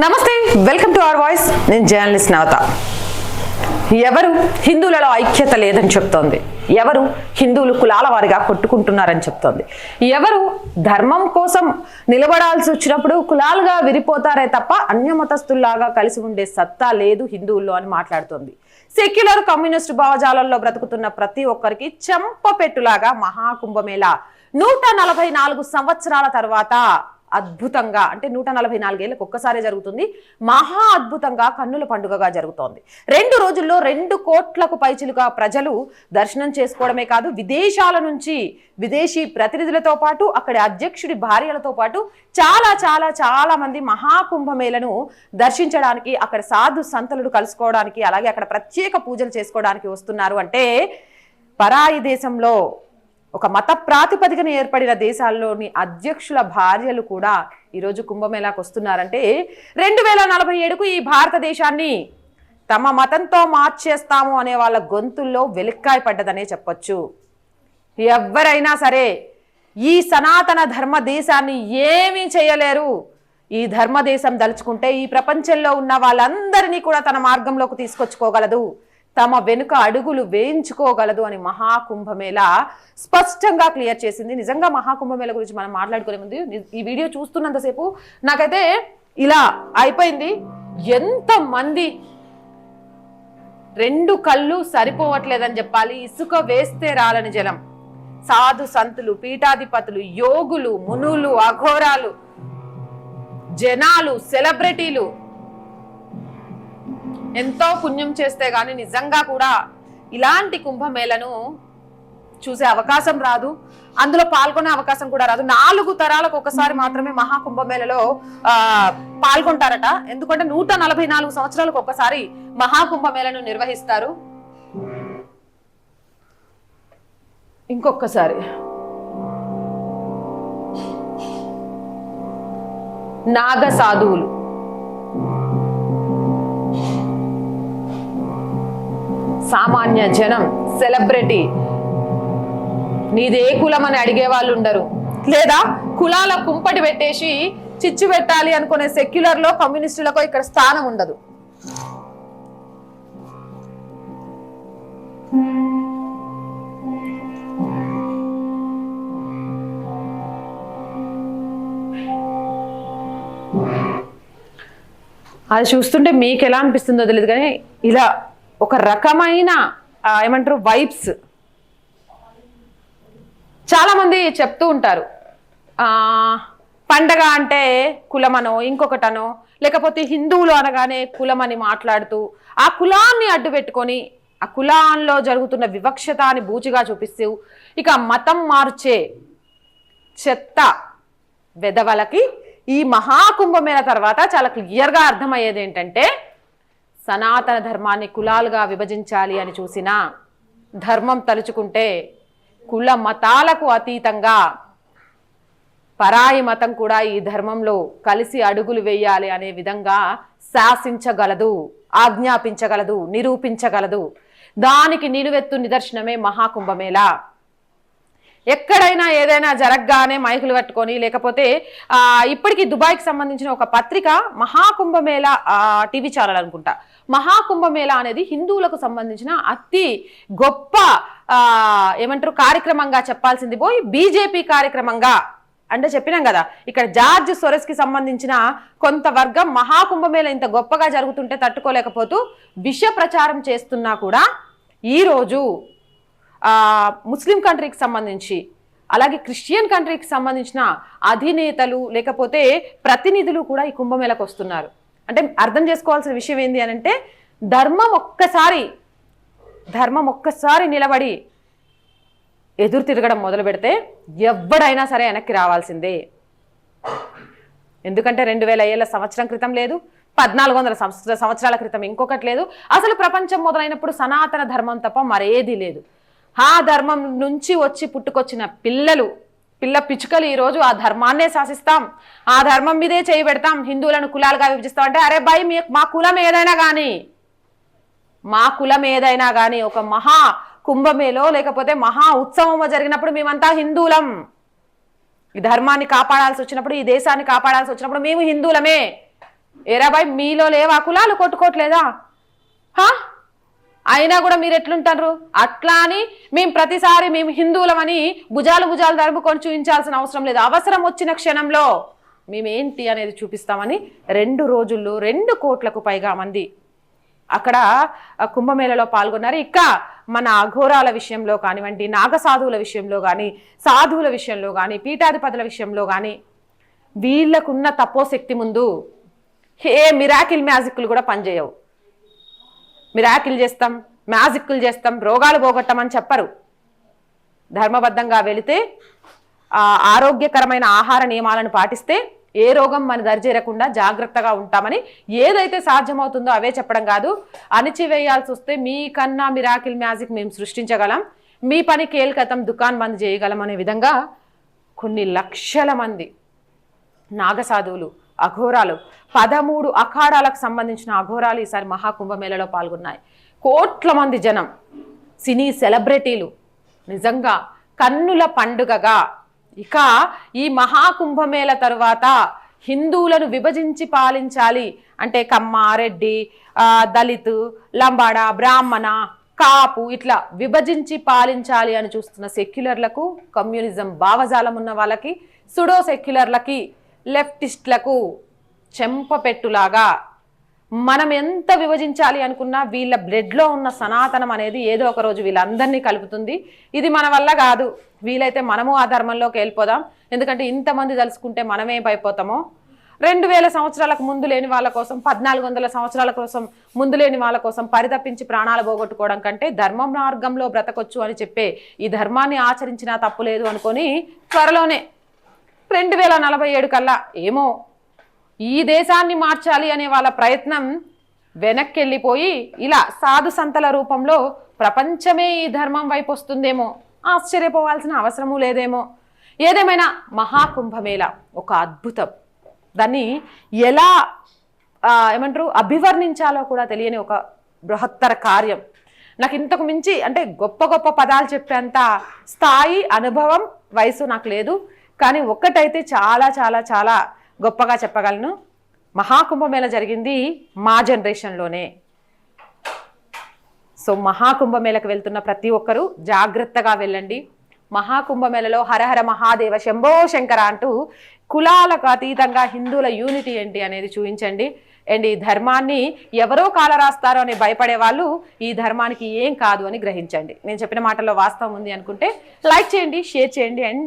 నమస్తే welcome to our voice. నేను journalist Navatha. ఎవరు హిందువులలో ఐక్యత లేదని చెప్తోంది? ఎవరు హిందువులు కులాల వారిగా కొట్టుకుంటున్నారని చెప్తోంది? ఎవరు ధర్మం కోసం నిలబడాల్సి వచ్చినప్పుడు కులాలుగా విరిపోతారే తప్ప అన్యమతస్తుల్లాగా కలిసి ఉండే సత్తా లేదు హిందువుల్లో అని మాట్లాడుతోంది. సెక్యులర్ కమ్యూనిస్ట్ భావజాలంలో బ్రతుకుతున్న ప్రతి ఒక్కరికి చెంపపెట్టులాగా మహాకుంభమేళ. నూట నలభై నాలుగు సంవత్సరాల తర్వాత అద్భుతంగా అంటే నూట నలభై నాలుగేళ్ళకి ఒక్కసారే జరుగుతుంది. మహా అద్భుతంగా కన్నుల పండుగగా జరుగుతోంది. రెండు రోజుల్లో రెండు కోట్లకు పైచిలుగా ప్రజలు దర్శనం చేసుకోవడమే కాదు విదేశాల నుంచి విదేశీ ప్రతినిధులతో పాటు అక్కడి అధ్యక్షుడి భార్యలతో పాటు చాలా చాలా చాలా మంది మహాకుంభమేళను దర్శించడానికి అక్కడ సాధు సంతలు కలుసుకోవడానికి అలాగే అక్కడ ప్రత్యేక పూజలు చేసుకోవడానికి వస్తున్నారు. అంటే పరాయి దేశంలో ఒక మత ప్రాతిపదికన ఏర్పడిన దేశాల్లోని అధ్యక్షుల భార్యలు కూడా ఈరోజు కుంభమేళాకు వస్తున్నారంటే రెండు వేల నలభై ఏడుకు ఈ భారతదేశాన్ని తమ మతంతో మార్చేస్తాము అనే వాళ్ళ గొంతుల్లో వెలిక్కాయ పడ్డదనే చెప్పొచ్చు. ఎవరైనా సరే ఈ సనాతన ధర్మ దేశాన్ని ఏమీ చేయలేరు. ఈ ధర్మదేశం దలుచుకుంటే ఈ ప్రపంచంలో ఉన్న వాళ్ళందరినీ కూడా తన మార్గంలోకి తీసుకొచ్చుకోగలదు. తమ వెనుక అడుగులు వేయించుకోగలదు అని మహాకుంభమేళ స్పష్టంగా క్లియర్ చేసింది. నిజంగా మహాకుంభమేళ గురించి మనం మాట్లాడుకునే ముందు ఈ వీడియో చూస్తున్నంతసేపు నాకైతే ఇలా అయిపోయింది. ఎంతమంది రెండు కళ్ళు సరిపోవట్లేదని చెప్పాలి. ఇసుక వేస్తే రాలని జలం. సాధు సంతులు పీఠాధిపతులు యోగులు మునులు అఘోరాలు జనాలు సెలబ్రిటీలు ఎంతో పుణ్యం చేస్తే గాని నిజంగా కూడా ఇలాంటి కుంభమేళను చూసే అవకాశం రాదు. అందులో పాల్గొనే అవకాశం కూడా రాదు. నాలుగు తరాలకు ఒకసారి మాత్రమే మహాకుంభమేళలో ఆ పాల్గొంటారట. ఎందుకంటే నూట నలభై నాలుగు సంవత్సరాలకు ఒకసారి మహాకుంభమేళను నిర్వహిస్తారు. ఇంకొకసారి నాగ సాధువులు. సామాన్య జనం సెలబ్రిటీ నీదే కులం అని అడిగే వాళ్ళు ఉండరు. లేదా కులాల కుంపటి పెట్టేసి చిచ్చు పెట్టాలి అనుకునే సెక్యులర్లో కమ్యూనిస్టులకు ఇక్కడ స్థానం ఉండదు. అది చూస్తుంటే మీకు ఎలా అనిపిస్తుందో తెలియదు కానీ ఇలా ఒక రకమైన ఏమంటారు వైబ్స్ చాలామంది చెప్తూ ఉంటారు. పండగ అంటే కులమనో ఇంకొకటనో లేకపోతే హిందువులు అనగానే కులమని మాట్లాడుతూ ఆ కులాన్ని అడ్డు పెట్టుకొని ఆ కులాల్లో జరుగుతున్న వివక్షత అని బూచిగా చూపిస్తూ ఇక మతం మార్చే చెత్త వెదవలకి ఈ మహాకుంభమైన తర్వాత చాలా క్లియర్గా అర్థమయ్యేది ఏంటంటే సనాతన ధర్మాన్ని కులాలుగా విభజించాలి అని చూసినా ధర్మం తలుచుకుంటే కుల మతాలకు అతీతంగా పరాయి మతం కూడా ఈ ధర్మంలో కలిసి అడుగులు వేయాలి అనే విధంగా శాసించగలదు ఆజ్ఞాపించగలదు నిరూపించగలదు. దానికి నిలువెత్తు నిదర్శనమే మహాకుంభమేళ. ఎక్కడైనా ఏదైనా జరగగానే మైకులు పట్టుకొని లేకపోతే ఇప్పటికీ దుబాయ్కి సంబంధించిన ఒక పత్రిక మహాకుంభమేళ టీవీ ఛానల్ అనుకుంటా. మహాకుంభమేళ అనేది హిందువులకు సంబంధించిన అతి గొప్ప ఏమంటారు కార్యక్రమంగా చెప్పాల్సింది పోయి బీజేపీ కార్యక్రమంగా అంటే చెప్పినాం కదా. ఇక్కడ జార్జ్ సొరెస్కి సంబంధించిన కొంత వర్గం మహాకుంభమేళ ఇంత గొప్పగా జరుగుతుంటే తట్టుకోలేకపోతూ విష ప్రచారం చేస్తున్నా కూడా ఈరోజు ముస్లిం కంట్రీకి సంబంధించి అలాగే క్రిస్టియన్ కంట్రీకి సంబంధించిన అధినేతలు లేకపోతే ప్రతినిధులు కూడా ఈ కుంభమేళకు వస్తున్నారు. అంటే అర్థం చేసుకోవాల్సిన విషయం ఏంటి అని అంటే ధర్మం ఒక్కసారి ధర్మం ఒక్కసారి నిలబడి ఎదురు తిరగడం మొదలు పెడితే ఎవడైనా సరే వెనక్కి రావాల్సిందే. ఎందుకంటే రెండు వేల ఏళ్ళ సంవత్సరం క్రితం లేదు పద్నాలుగు వందల సంవత్సరాల క్రితం ఇంకొకటి లేదు. అసలు ప్రపంచం మొదలైనప్పుడు సనాతన ధర్మం తప్ప మరేది లేదు. ఆ ధర్మం నుంచి వచ్చి పుట్టుకొచ్చిన పిల్లలు పిల్ల పిచ్చుకలు ఈరోజు ఆ ధర్మాన్నే శాసిస్తాం. ఆ ధర్మం మీదే చేయి పెడతాం. హిందువులను కులాలుగా విభజిస్తాం. అంటే అరే బాయ్ మీ మా కులం ఏదైనా కానీ మా కులం ఏదైనా కానీ ఒక మహా కుంభమేలో లేకపోతే మహా ఉత్సవమో జరిగినప్పుడు మేమంతా హిందువులం. ఈ ధర్మాన్ని కాపాడాల్సి వచ్చినప్పుడు ఈ దేశాన్ని కాపాడాల్సి వచ్చినప్పుడు మేము హిందువులమే. ఏరాబాయ్ మీలో లేవా. కులాలు కొట్టుకోవట్లేదా? హా? అయినా కూడా మీరు ఎట్లుంటారు? అట్లా అని మేము ప్రతిసారి మేము హిందువులమని భుజాలు భుజాలు దరుపుకొని చూపించాల్సిన అవసరం లేదు. అవసరం వచ్చిన క్షణంలో మేమేంటి అనేది చూపిస్తామని రెండు రోజుల్లో రెండు కోట్లకు పైగా మంది అక్కడ కుంభమేళలో పాల్గొన్నారు. ఇక మన అఘోరాల విషయంలో కానివ్వండి నాగసాధువుల విషయంలో కానీ సాధువుల విషయంలో కానీ పీఠాధిపతుల విషయంలో కానీ వీళ్ళకున్న తపోశక్తి ముందు ఏ మిరాకిల్ మ్యాజిక్లు కూడా పనిచేయవు. మిరాకిల్ చేస్తాం మ్యాజిక్లు చేస్తాం రోగాలు పోగొట్టమని చెప్పరు. ధర్మబద్ధంగా వెళితే ఆరోగ్యకరమైన ఆహార నియమాలను పాటిస్తే ఏ రోగం మన దరిచేరకుండా జాగ్రత్తగా ఉంటామని ఏదైతే సాధ్యమవుతుందో అవే చెప్పడం కాదు అణిచివేయాల్సి వస్తే మీకన్నా మిరాకిల్ మ్యాజిక్ మేము సృష్టించగలం మీ పని కేల్కతం దుకాన్ బంద్ చేయగలం అనే విధంగా కొన్ని లక్షల మంది నాగసాధువులు అఘోరాలు. పదమూడు అఖాడాలకు సంబంధించిన అఘోరాలు ఈసారి మహాకుంభమేళలో పాల్గొన్నాయి. కోట్ల మంది జనం సినీ సెలబ్రిటీలు నిజంగా కన్నుల పండుగగా. ఇక ఈ మహాకుంభమేళ తరువాత హిందువులను విభజించి పాలించాలి. అంటే కమ్మ రెడ్డి దళిత్ లంబాడ బ్రాహ్మణ కాపు ఇట్లా విభజించి పాలించాలి అని చూస్తున్న సెక్యులర్లకు కమ్యూనిజం భావజాలం ఉన్న వాళ్ళకి సుడో సెక్యులర్లకి లెఫ్టిస్ట్లకు చెంపపెట్టులాగా మనం ఎంత విభజించాలి అనుకున్నా వీళ్ళ బ్లడ్లో ఉన్న సనాతనం అనేది ఏదో ఒక రోజు వీళ్ళందరినీ కలుపుతుంది. ఇది మన వల్ల కాదు. వీలైతే మనము ఆ ధర్మంలోకి వెళ్ళిపోదాం. ఎందుకంటే ఇంతమంది తలుసుకుంటే మనమే భయపోతామో? రెండు వేల సంవత్సరాలకు ముందు లేని వాళ్ళ కోసం పద్నాలుగు వందల సంవత్సరాల కోసం ముందు లేని వాళ్ళ కోసం పరితపించి ప్రాణాలు పోగొట్టుకోవడం కంటే ధర్మం మార్గంలో బ్రతకొచ్చు అని చెప్పే ఈ ధర్మాన్ని ఆచరించినా తప్పు లేదు అనుకొని త్వరలోనే రెండు వేల నలభై ఏడు కల్లా ఏమో ఈ దేశాన్ని మార్చాలి అనే వాళ్ళ ప్రయత్నం వెనక్కి వెళ్ళిపోయి ఇలా సాధు సంతల రూపంలో ప్రపంచమే ఈ ధర్మం వైపు వస్తుందేమో ఆశ్చర్యపోవాల్సిన అవసరము లేదేమో. ఏదేమైనా మహాకుంభమేళ ఒక అద్భుతం. దాన్ని ఎలా ఏమంటారు అభివర్ణించాలో కూడా తెలియని ఒక బృహత్తర కార్యం. నాకు ఇంతకు మించి అంటే గొప్ప గొప్ప పదాలు చెప్పేంత స్థాయి అనుభవం వయసు నాకు లేదు. కానీ ఒక్కటైతే చాలా చాలా చాలా గొప్పగా చెప్పగలను. మహాకుంభమేళ జరిగింది మా జనరేషన్లోనే. సో మహాకుంభమేళకు వెళ్తున్న ప్రతి ఒక్కరూ జాగ్రత్తగా వెళ్ళండి. మహాకుంభమేళలో హరహర మహాదేవ శంభో శంకర అంటూ కులాలకు అతీతంగా హిందువుల యూనిటీ ఏంటి అనేది చూపించండి. అండ్ ఈ ధర్మాన్ని ఎవరో కాలరాస్తారో అని భయపడే వాళ్ళు ఈ ధర్మానికి ఏం కాదు అని గ్రహించండి. నేను చెప్పిన మాటల్లో వాస్తవం ఉంది అనుకుంటే లైక్ చేయండి షేర్ చేయండి అండ్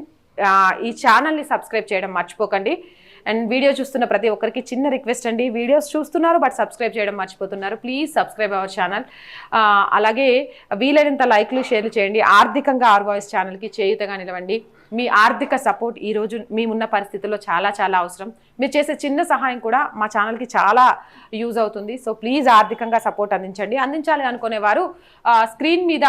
ఈ ఛానల్ని సబ్స్క్రైబ్ చేయడం మర్చిపోకండి. అండ్ వీడియో చూస్తున్న ప్రతి ఒక్కరికి చిన్న రిక్వెస్ట్ అండి. వీడియోస్ చూస్తున్నారు బట్ సబ్స్క్రైబ్ చేయడం మర్చిపోతున్నారు. ప్లీజ్ సబ్స్క్రైబ్ అవర్ ఛానల్ అలాగే వీలైనంత లైక్లు షేర్లు చేయండి. ఆర్థికంగా ఆర్ వాయిస్ ఛానల్కి చేయుతగా నిలవండి. మీ ఆర్థిక సపోర్ట్ ఈరోజు మేమున్న పరిస్థితుల్లో చాలా చాలా అవసరం. మీరు చేసే చిన్న సహాయం కూడా మా ఛానల్కి చాలా యూజ్ అవుతుంది. సో ప్లీజ్ ఆర్థికంగా సపోర్ట్ అందించండి. అందించాలి అనుకునేవారు స్క్రీన్ మీద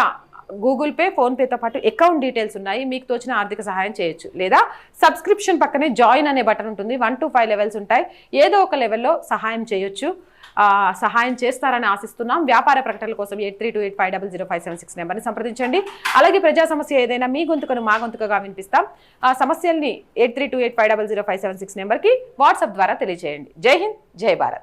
గూగుల్ పే ఫోన్పేతో పాటు అకౌంట్ డీటెయిల్స్ ఉన్నాయి. మీకు తోచిన ఆర్థిక సహాయం చేయొచ్చు. లేదా సబ్స్క్రిప్షన్ పక్కనే జాయిన్ అనే బటన్ ఉంటుంది. వన్ టు ఫైవ్ లెవెల్స్ ఉంటాయి. ఏదో ఒక లెవెల్లో సహాయం చేయొచ్చు. సహాయం చేస్తారని ఆశిస్తున్నాం. వ్యాపార ప్రకటనల కోసం eight three two eight five double zero five seven six నెంబర్ని సంప్రదించండి. అలాగే ప్రజా సమస్య ఏదైనా మీ గొంతుకను మా గొంతుకగా వినిపిస్తాం. ఆ సమస్యల్ని eight three two eight five double zero five seven six నెంబర్కి వాట్సాప్ ద్వారా తెలియజేయండి. జై హింద్ జై భారత్.